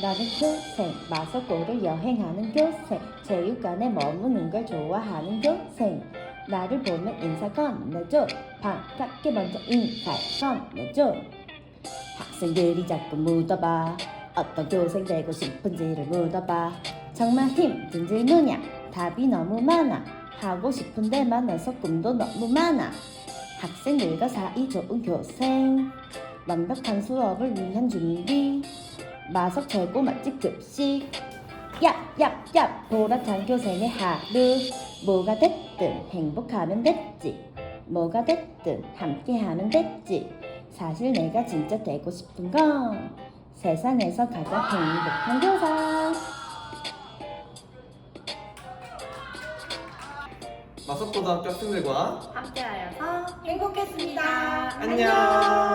나는 교생, 마석고를 여행하는 교생, 체육관에 머무는 걸 좋아하는 교생. 나를 보면 인사 건네줘, 반갑게 먼저 인사 건네줘. 학생들이 자꾸 묻어봐, 어떤 교생 되고 싶은지를 묻어봐. 정말 힘든 질문이야, 답이 너무 많아. 하고 싶은데 많아서 꿈도 너무 많아. 학생들과 사이 좋은 교생, 완벽한 수업을 위한 준비. 마석 최고 맛집 급식 얍얍얍. 보라찬 교생의 하루. 뭐가 됐든 행복하면 됐지. 뭐가 됐든 함께하면 됐지. 사실 내가 진짜 되고 싶은 건 세상에서 가장 행복한 교사. 마석고등학교 학생들과 함께하여서 행복했습니다. 안녕.